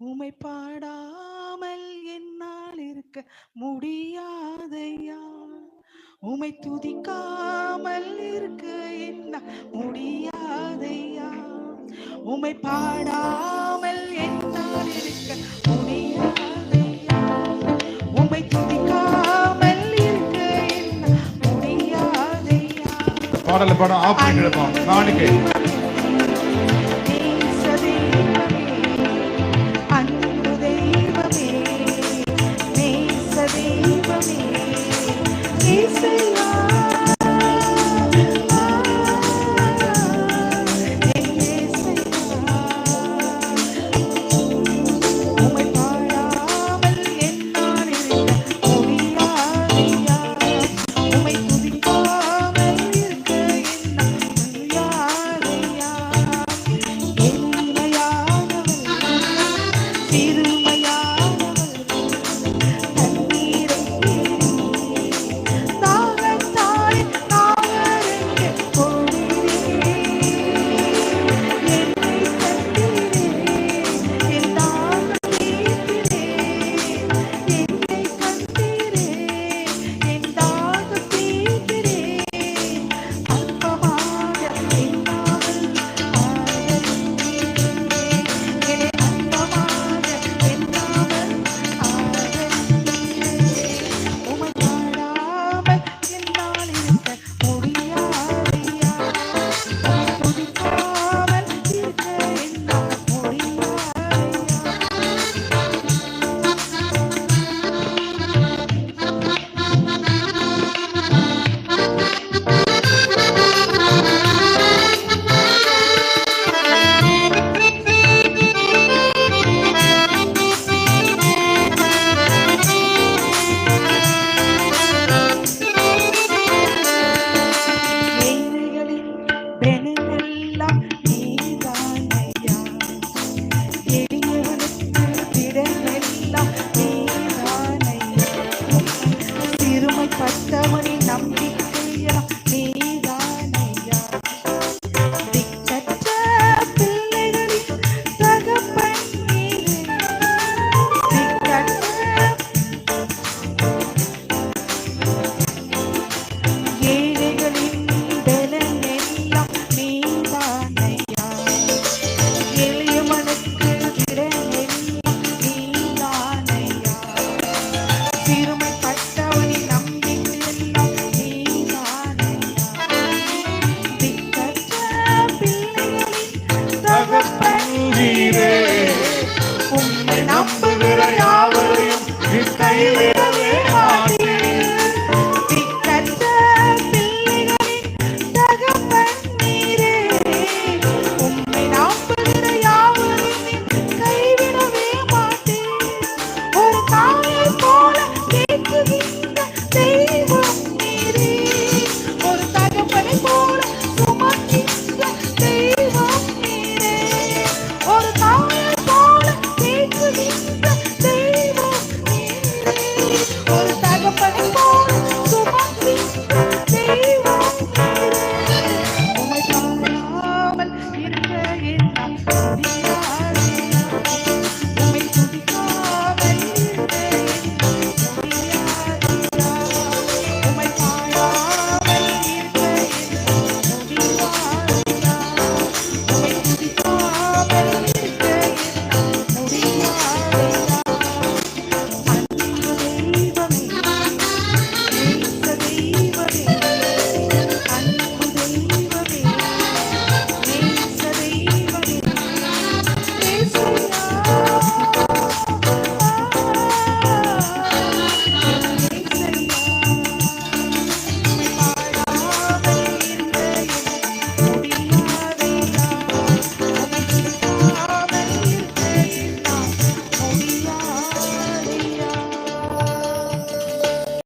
உமை பாடாமல் என்னால் இருக்க முடியாதையா? உமை துதிக்காமல் இருக்க என்ன முடியாதையா? உமை பாடாமல் என்னால் இருக்க முடியாதையா? உமை பாடல பாடம் ஆப்பிடுங்க காணிக்கை Be the. place.